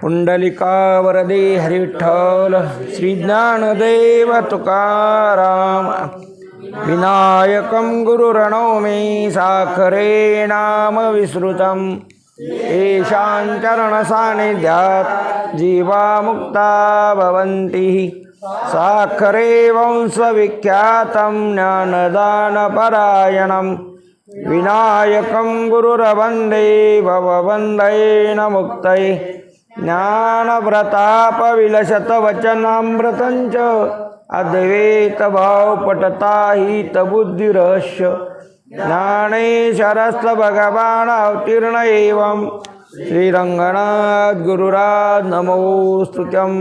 पुंडलिका वरदे हरिविठ्ठल श्रीज्ञानदेव तुकाराम विनायकं गुरुरणौमि साखरे नाम विस्मृतं येषां चरणसान्निध्यात् जीवा मुक्ता भवन्ति। साखरे वंशविख्यातं ज्ञानदानपरायणम्। विनायकं गुरुरवन्दे भववन्देन मुक्तये ज्ञानव्रतापविलसतवचनामृतञ्च च अद्वैतभावपटताहितबुद्धिरहस्य। ज्ञानेश्वरस्थ भगवान् अवतीर्ण एवं श्रीरङ्गनाथ गुरुराज नमोस्तुत्यम्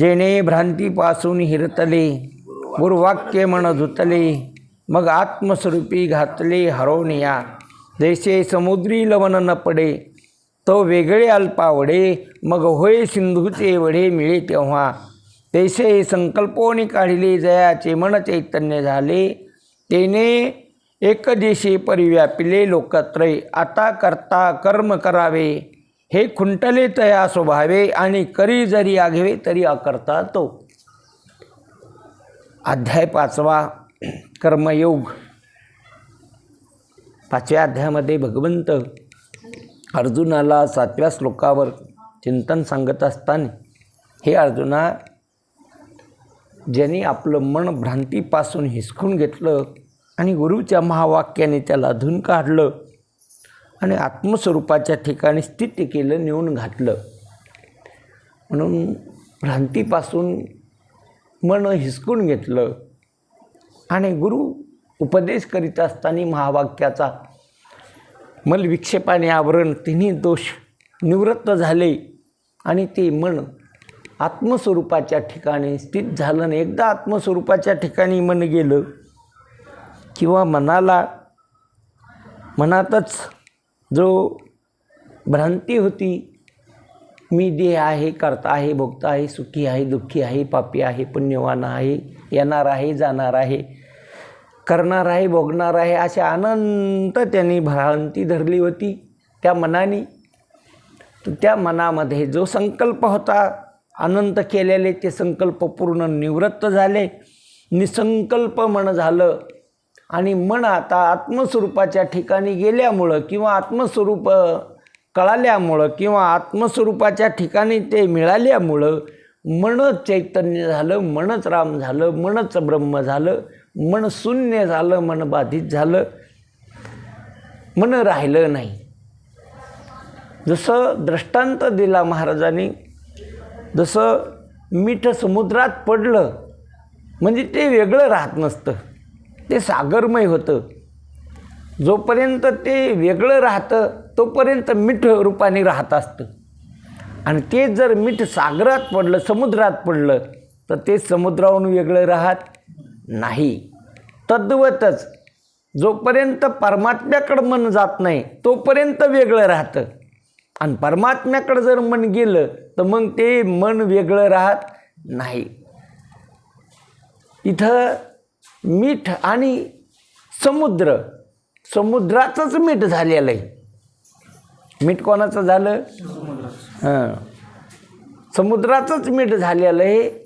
जेणे भ्रांतीपासून हिरतले गुरुवाक्य मन धुतले मग आत्मस्वरूपी घातले हरवणिया जैसे समुद्री लवण न पडे तो वेगळे अल्पावडे मग होय सिंधूचे वडे मिळे तेव्हा. तैसे संकल्पोनी काढिले जयाचे मन चैतन्य झाले. तेने एकदिशी परिव्यापिले लोकत्रय. आता करता कर्म करावे. हे खुंटले तया स्वभावे आणि करी जरी आघवे तरी अकर्ता तो. अध्याय पाचवा कर्मयोग. पाचव्या अध्यायामध्ये भगवंत अर्जुनाला सातव्या श्लोकावर चिंतन सांगत असताना हे अर्जुना ज्याने आपलं मन भ्रांतीपासून हिसकून घेतलं आणि गुरुच्या महावाक्याने त्याला धुन काढलं आणि आत्मस्वरूपाच्या ठिकाणी स्थित केलं नेऊन घातलं. म्हणून भ्रांतीपासून मन हिसकून घेतलं आणि गुरु उपदेश करीत असताना महावाक्याचा मल विक्षेपाने आवरण तिन्ही दोष निवृत्त झाले आणि ते मन आत्मस्वरूपाच्या ठिकाणी स्थित झालं आणि एकदा आत्मस्वरूपाच्या ठिकाणी मन गेलं किंवा मनाला मनातच जो भ्रांती होती मी देह आहे करता आहे भोगता आहे सुखी आहे दुःखी आहे पापी आहे पुण्यवान आहे येणार आहे जाणार आहे करणार आहे भोगणार आहे अशा अनंत त्यांनी भ्रांती धरली होती त्या मनाने. तर त्या मनामध्ये जो संकल्प होता अनंत केलेले ते संकल्प पूर्ण निवृत्त झाले. निसंकल्प मन झालं आणि मन आता आत्मस्वरूपाच्या ठिकाणी गेल्यामुळं किंवा आत्मस्वरूप कळाल्यामुळं किंवा आत्मस्वरूपाच्या ठिकाणी ते मिळाल्यामुळं मनच चैतन्य झालं मनच राम झालं मनच ब्रह्म झालं. मन शून्य झालं मन बाधित झालं मन राहिलं नाही. जसं दृष्टांत दिला महाराजांनी जसं मीठ समुद्रात पडलं म्हणजे ते वेगळं राहत नसतं. ते सागरमय होतं. जोपर्यंत ते वेगळं राहतं तोपर्यंत मीठ रूपाने राहत असतं. आणि ते जर मीठ सागरात पडलं समुद्रात पडलं तर ते समुद्राहून वेगळं राहत नाही. तद्वतच जोपर्यंत परमात्म्याकडं मन जात नाही तोपर्यंत वेगळं राहतं. आणि परमात्म्याकडं जर मन गेलं तर मग ते मन वेगळं राहत नाही. इथं मीठ आणि समुद्र समुद्राचंच मीठ झालेलं आहे. मीठ कोणाचं झालं? हां. समुद्राचंच मीठ झालेलं आहे.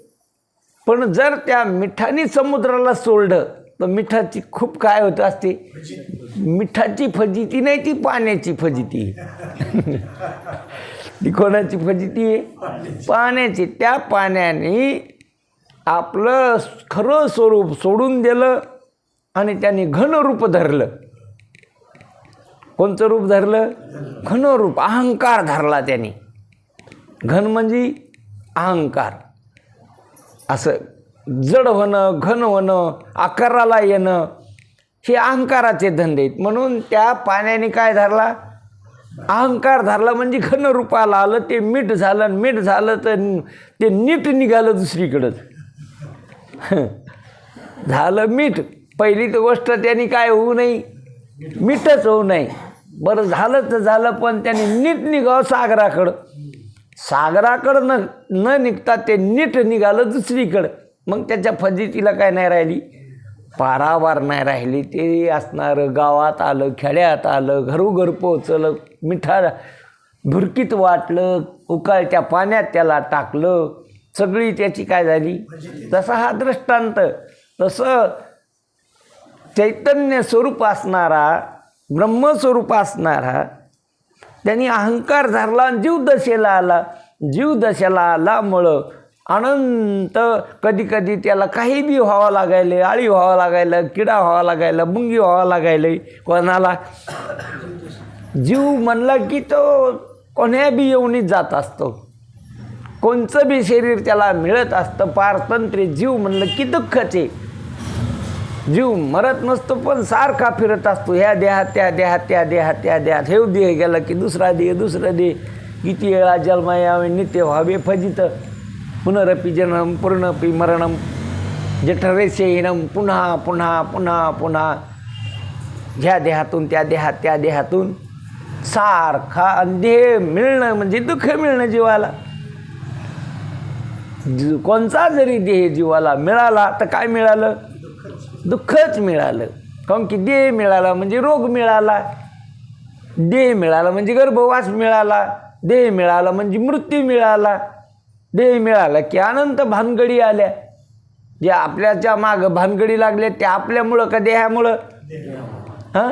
पण जर त्या मिठाने समुद्राला सोडलं तर मिठाची खूप काय होत असते? मिठाची फजिती नाही ती पाण्याची फजिती. ती कोणाची फजिती? आहे पाण्याची. त्या पाण्याने आपलं खरं स्वरूप सोडून दिलं आणि त्याने घन रूप धरलं. कोणतं रूप धरलं? घन रूप. अहंकार धरला त्याने. घन म्हणजे अहंकार. असं जड होणं घन होणं आकाराला येणं हे अहंकाराचे धंदे आहेत. म्हणून त्या पाण्याने काय धरला? अहंकार धरला म्हणजे घन रूपाला आलं ते मीठ झालं आणि मीठ झालं तर ते नीट निघालं दुसरीकडंच झालं मीठ. पहिली तर गोष्ट त्यांनी काय होऊ नये? मीठच होऊ नये. बरं झालं तर झालं पण त्यांनी नीट निघावं सागराकडं. सागराकडं न न निघता ते नीट निघालं दुसरीकडं. मग त्याच्या फजितीला काय नाही राहिली? पारावार नाही राहिली. ते असणारं गावात आलं खेड्यात आलं घरोघर पोचलं मिठा भुरकीत वाटलं उकाळत्या पाण्यात त्याला टाकलं. सगळी त्याची काय झाली? तसा हा दृष्टांत तसं चैतन्य स्वरूप असणारा ब्रह्मस्वरूप असणारा त्यांनी अहंकार धरला आणि जीवदशेला आला. जीवदशेला आल्यामुळं अनंत कधी कधी त्याला काही बी व्हावं लागायलं आळी व्हावं लागायलं किडा व्हावा लागायला मुंगी व्हावं लागायलं कोणाला? जीव म्हणला की तो कोण्या बी येऊनच जात असतो. कोणचं बी शरीर त्याला मिळत असतं पारतंत्र्य जीव म्हणलं की दुःखचे जीव मरत नसतो पण सारखा फिरत असतो. ह्या देहात त्या देहात त्या देहात त्या देहात. हे देह गेला की दुसरा देह दुसरा देह. किती वेळा जन्मायावे नित्य व्हावे फजित. पुनरपी जनम पूर्णपी मरणम. जठरेसेनम पुन्हा पुन्हा पुन्हा पुन्हा. ह्या देहातून त्या देहात त्या देहातून सारखा देह मिळणं म्हणजे दुःख मिळणं जीवाला. जी- कोणचा जरी देह जीवाला मिळाला तर काय मिळालं? दुःखच मिळालं. काऊन की देह मिळाला म्हणजे रोग मिळाला. देह मिळाला म्हणजे गर्भवास मिळाला. देह मिळाला म्हणजे मृत्यू मिळाला. देह मिळाला की अनंत भानगडी आल्या. जे आपल्याच्या मागं भानगडी लागल्या त्या आपल्यामुळं का देहामुळं? हां?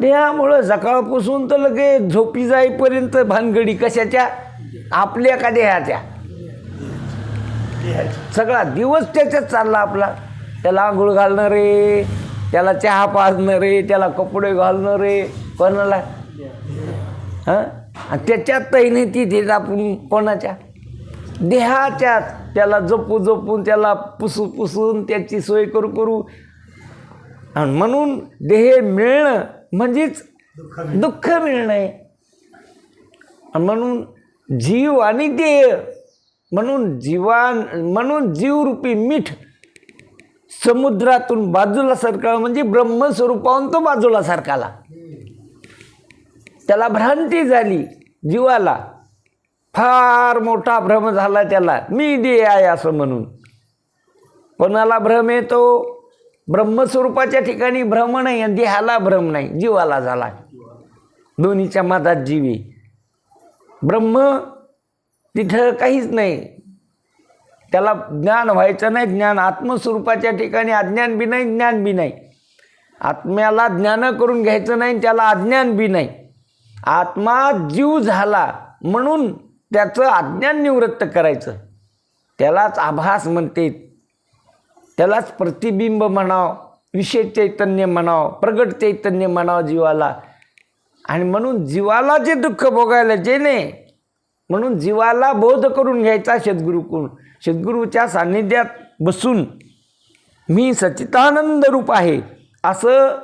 देहामुळं. सकाळपासून तर लगे झोपी जाईपर्यंत भानगडी कशाच्या? आपल्या का देहाच्या? सगळा दिवस त्याच्यात चालला आपला. त्याला आंघोळ घालणं रे त्याला चहा पाजणं रे त्याला कपडे घालणं रे कोणाला? हां? आणि त्याच्यातही नाही तिथे आपण कोणाच्या? देहाच्यात त्याला जपू जपून त्याला पुसू पुसून त्याची सोय करू करू. आणि म्हणून देह मिळणं म्हणजेच दुःख मिळणं आहे. आणि म्हणून जीव आणि देह म्हणून जीवान म्हणून जीवरूपी मीठ समुद्रातून बाजूला सरकाळ म्हणजे ब्रह्मस्वरूपाहून तो बाजूला सरकाला. त्याला भ्रांती झाली जीवाला. फार मोठा भ्रम झाला त्याला. मी दे आहे असं म्हणून. कोणाला भ्रम येतो? ब्रह्मस्वरूपाच्या ठिकाणी भ्रम नाही आणि देहाला भ्रम नाही. जीवाला झाला. दोन्हीच्या मधात जीवी. ब्रह्म तिथं काहीच नाही. त्याला ज्ञान व्हायचं नाही ज्ञान आत्मस्वरूपाच्या ठिकाणी अज्ञान बी नाही ज्ञान बी नाही. आत्म्याला ज्ञान करून घ्यायचं नाही त्याला अज्ञान बी नाही. आत्मा जीव झाला म्हणून त्याचं अज्ञान निवृत्त करायचं. त्यालाच आभास म्हणते. त्यालाच प्रतिबिंब म्हणावं विशेष चैतन्य म्हणावं प्रगट चैतन्य म्हणावं जीवाला. आणि म्हणून जीवाला जे दुःख भोगायला जे नाही म्हणून जीवाला बोध करून घ्यायचा सद्गुरूकडून सद्गुरूच्या सान्निध्यात बसून मी सच्चितानंद रूप आहे असं